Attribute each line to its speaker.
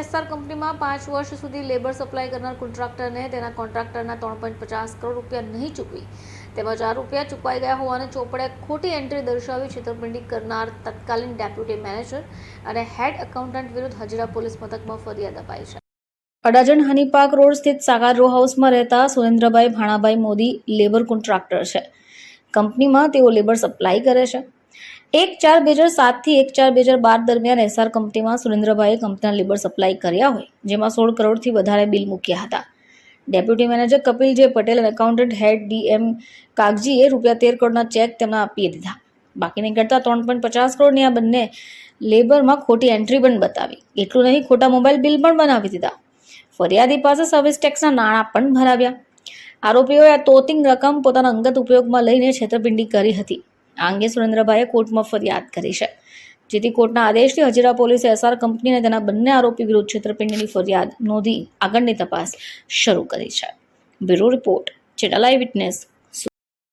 Speaker 1: SR કંપનીમાં પાંચ વર્ષ સુધી લેબર સપ્લાય કરનાર કોન્ટ્રાક્ટરને તેના કોન્ટ્રાક્ટરના ત્રણ પોઈન્ટ પચાસ કરોડ રૂપિયા નહીં ચૂકવી. તેમાં ચાર રૂપિયા ચૂકવાઈ ગયા હોવાને ચોપડે ખોટી એન્ટ્રી દર્શાવી છેતરપિંડી કરનાર તત્કાલીન ડેપ્યુટી મેનેજર અને હેડ એકાઉન્ટન્ટ વિરુદ્ધ હજીરા પોલીસ મથકમાં ફરિયાદ અપાઈ છે. અડાજણ હનીપાક રોડ સ્થિત સાગર રો હાઉસમાં રહેતા સુરેન્દ્રભાઈ ભાણાભાઈ મોદી લેબર કોન્ટ્રાક્ટર છે. કંપનીમાં તેઓ લેબર સપ્લાય કરે છે. એક ચાર બે હજાર સાતથી એક ચાર બે હજાર બાર દરમિયાન એસઆર કંપનીમાં સુરેન્દ્રભાઈએ કંપનીના લેબર સપ્લાય કર્યા હોય, જેમાં સોળ કરોડથી વધારે બિલ મૂક્યા હતા. ડેપ્યુટી મેનેજર કપિલ જે પટેલ અને એકાઉન્ટન્ટ હેડ ડીએમ કાગજીએ રૂપિયા તેર કરોડના ચેક તેમના આપી દીધા. બાકી નીકળતા ત્રણ પોઈન્ટ પચાસ કરોડની આ બંને લેબરમાં ખોટી એન્ટ્રી પણ બતાવી. એટલું નહીં, ખોટા મોબાઈલ બિલ પણ બનાવી દીધા. ફરિયાદી પાસે સર્વિસ ટેક્સના નાણાં પણ ભરાવ્યા. આરોપીઓએ આ તોતિંગ રકમ પોતાના અંગત ઉપયોગમાં લઈને છેતરપિંડી કરી હતી. આ અંગે સુરેન્દ્રભાઈએ કોર્ટમાં ફરિયાદ કરી છે. જેથી કોર્ટના આદેશથી હજીરા પોલીસે એસઆર કંપની અને તેના બંને આરોપી વિરુદ્ધ છેતરપિંડીની ફરિયાદ નોંધી આગળની તપાસ શરૂ કરી છે. Bureau report ચેટાલાઈ witness